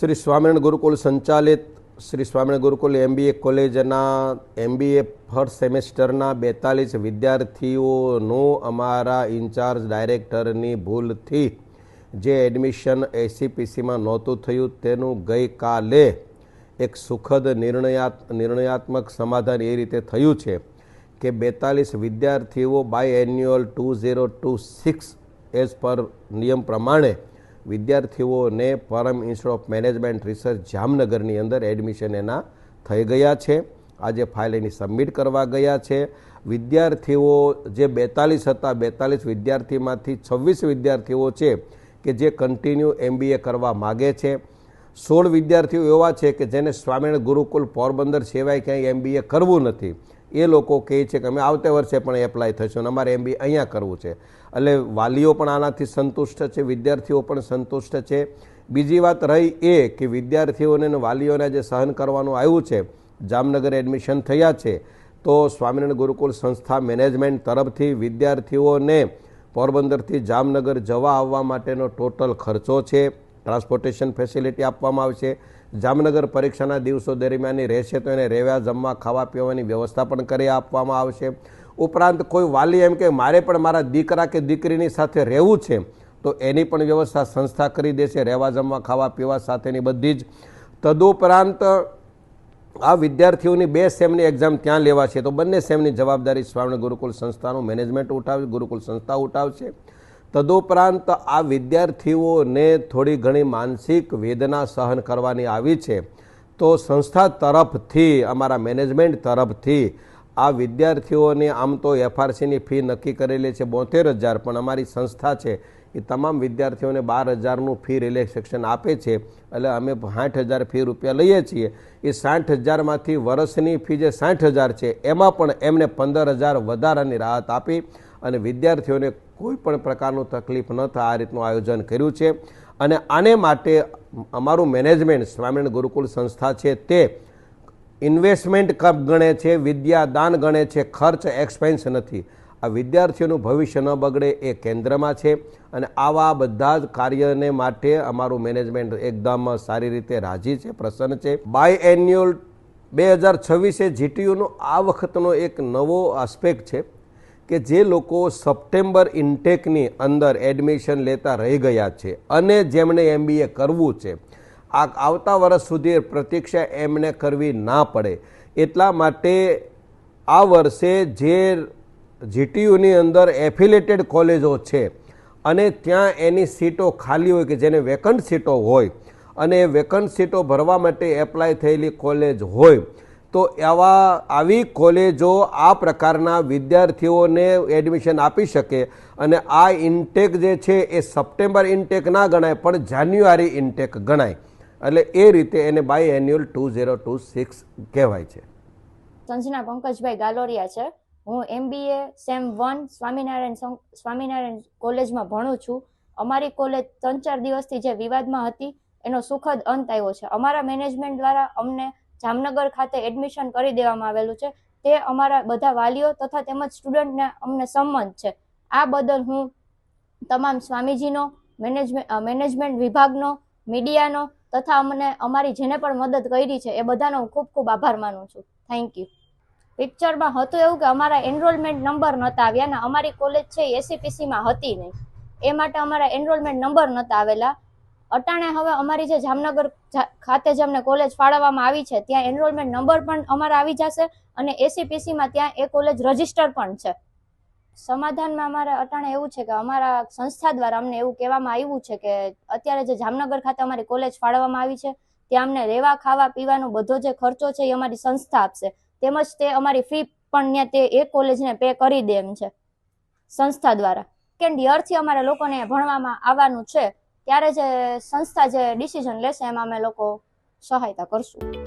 શ્રી સ્વામિનારાયણ ગુરુકુલ સંચાલિત શ્રી સ્વામિનારાયણ ગુરુકુલ એમબીએ કોલેજના MBA first સેમેસ્ટરના બેતાલીસ વિદ્યાર્થીઓનું અમારા ઇન્ચાર્જ ડાયરેક્ટરની ભૂલથી જે એડમિશન એસીપીસીમાં નહોતું થયું તેનું ગઈકાલે એક સુખદ નિર્ણયાત, નિર્ણયાત્મક સમાધાન એ રીતે થયું છે કે બેતાલીસ વિદ્યાર્થીઓ biannual two zero two six as પર નિયમ પ્રમાણે વિદ્યાર્થીઓને Param institute of management research જામનગરની અંદર એડમિશન એના થઈ ગયા છે. આજે ફાઇલ એની સબમિટ કરવા ગયા છે. વિદ્યાર્થીઓ જે બેતાલીસ હતા, બેતાલીસ વિદ્યાર્થીમાંથી છવ્વીસ વિદ્યાર્થીઓ છે કે જે કન્ટિન્યુ એમબીએ કરવા માગે છે. સોળ વિદ્યાર્થીઓ એવા છે કે જેને સ્વામિનારાયણ ગુરુકુલ પોરબંદર સિવાય ક્યાંય એમબીએ કરવું નથી. એ લોકો કહે છે કે અમે આવતા વર્ષે પણ એપ્લાય થશું અને અમારે એમ બી અહીંયા કરવું છે. એટલે વાલીઓ પણ આનાથી સંતુષ્ટ છે, વિદ્યાર્થીઓ પણ સંતુષ્ટ છે. બીજી વાત રહી એ કે વિદ્યાર્થીઓને વાલીઓને જે સહન કરવાનું આવ્યું છે, જામનગર એડમિશન થયા છે, તો સ્વામિનારાયણ ગુરુકુલ સંસ્થા મેનેજમેન્ટ તરફથી વિદ્યાર્થીઓને પોરબંદરથી જામનગર જવા આવવા માટેનો ટોટલ ખર્ચો છે. ટ્રાન્સપોર્ટેશન ફેસિલિટી આપવામાં આવશે. જામનગર પરીક્ષાના દિવસો દરમિયાન રહેશે તો એને રહેવા, જમવા, ખાવા પીવાની વ્યવસ્થા પણ કરી આપવામાં આવશે. ઉપરાંત કોઈ વાલી એમ કે મારે પણ મારા દીકરા કે દીકરીની સાથે રહેવું છે, તો એની પણ વ્યવસ્થા સંસ્થા કરી દેશે. રહેવા, જમવા, ખાવા, પીવા સાથેની બધી જ. તદુપરાંત આ વિદ્યાર્થીઓની બે સેમની એક્ઝામ ત્યાં લેવા છે તો બંને સેમની જવાબદારી સ્વામી ગુરુકુલ સંસ્થાનું મેનેજમેન્ટ ઉઠાવશે, ગુરુકુલ સંસ્થા ઉઠાવશે. તદુપરાંત આ વિદ્યાર્થીઓને થોડી ઘણી માનસિક વેદના સહન કરવાની આવી છે. તો સંસ્થા તરફથી, અમારા મેનેજમેન્ટ તરફથી આ વિદ્યાર્થીઓને આમ તો એફઆરસીની ફી નક્કી કરેલી છે, બોતેર હજાર, પણ અમારી સંસ્થા છે એ તમામ વિદ્યાર્થીઓને બાર હજારનું ફી રિલેક્સેશન આપે છે. એટલે અમે સાઠ હજાર ફી રૂપિયા લઈએ છીએ. એ સાઠ હજારમાંથી વર્ષની ફી જે સાઠ હજાર છે, એમાં પણ એમને પંદર હજાર વધારાની રાહત આપી. અને વિદ્યાર્થીઓને કોઈ પણ પ્રકારનું તકલીફ ન થાય, આ રીતનું આયોજન કર્યું છે. અને આને માટે અમારું મેનેજમેન્ટ સ્વામિનારાયણ ગુરુકુલ સંસ્થા છે તે ઇન્વેસ્ટમેન્ટ કપ ગણે છે, વિદ્યાદાન ગણે છે, ખર્ચ એક્સપેન્સ નથી. આ વિદ્યાર્થીઓનું ભવિષ્ય ન બગડે એ કેન્દ્રમાં છે અને આવા બધા જ કાર્યને માટે અમારું મેનેજમેન્ટ એકદમ સારી રીતે રાજી છે, પ્રસન્ન છે. બાય એન્યુઅલ બે હજાર છવ્વીસે જીટીયુનો આ વખતનો એક નવો આસ્પેક્ટ છે. કે જે લોકો સપ્ટેમ્બર ઇન્ટેકની અંદર એડમિશન લેતા રહી ગયા છે અને જેમણે એમબીએ કરવું છે, આ આવતા વર્ષ સુધી પ્રતીક્ષા એમને કરવી ના પડે. એટલા માટે આ વર્ષે જે જીટીયુની અંદર એફિલેટેડ કોલેજો છે અને ત્યાં એની સીટો ખાલી હોય કે જેને વેકન્ટ સીટો હોય અને વેકન્ટ સીટો ભરવા માટે એપ્લાય થયેલી કોલેજ હોય તો આવા આવી કોલેજો આ પ્રકારના વિદ્યાર્થીઓને એડમિશન આપી શકે અને આ ઇન્ટેક જે છે એ સપ્ટેમ્બર ઇન્ટેક ના ગણાય, પણ જાન્યુઆરી ઇન્ટેક ગણાય. એટલે એ રીતે એને biannual two zero two six કહેવાય છે. સંજના પંકજભાઈ ગાલોરિયા છે. હું MBA sem one Swaminarayan Swaminarayan કોલેજમાં ભણું છું. અમારી કોલેજ ત્રણ ચાર દિવસથી જે વિવાદમાં હતી, એનો સુખદ અંત આવ્યો છે. અમારા મેનેજમેન્ટ દ્વારા અમને જામનગર ખાતે એડમિશન કરી દેવામાં આવેલું છે. તે અમારા બધા વાલીઓ તથા તેમજ સ્ટુડન્ટને અમને સંમત છે. આ બદલ હું તમામ સ્વામીજીનો મેનેજમેન્ટ મેનેજમેન્ટ વિભાગનો મીડિયાનો તથા અમને અમારી જેને પણ મદદ કરી છે એ બધાનો હું ખૂબ ખૂબ આભાર માનું છું. થેન્ક યુ પિક્ચરમાં હતું એવું કે અમારા એનરોલમેન્ટ નંબર નહોતા આવ્યા ને અમારી કોલેજ છે એસીપીસીમાં હતી નહીં. એ માટે અમારા એનરોલમેન્ટ નંબર નહોતા આવેલા. અટાણે હવે અમારી જે જામનગર ખાતે જે અમને કોલેજ ફાળવવામાં આવી છે, ત્યાં એનરોલમેન્ટ નંબર પણ અમારા આવી જશે અને એસીપીસીમાં ત્યાં એ કોલેજ રજિસ્ટર પણ છે. સમાધાનમાં અમારે અટાણે એવું છે કે અમારા સંસ્થા દ્વારા અમને એવું કહેવામાં આવ્યું છે કે અત્યારે જે જામનગર ખાતે અમારી કોલેજ ફાળવવામાં આવી છે, ત્યાં અમને રહેવા ખાવા, પીવાનો બધો જે ખર્ચો છે એ અમારી સંસ્થા આપશે. તેમજ તે અમારી ફી પણ ત્યાં તે એ કોલેજને પે કરી દે એમ છે, સંસ્થા દ્વારા. સેકન્ડ યરથી અમારે લોકોને ભણવામાં આવવાનું છે ત્યારે જે સંસ્થા જે ડિસિઝન લેશે એમાં અમે લોકો સહાયતા કરશું.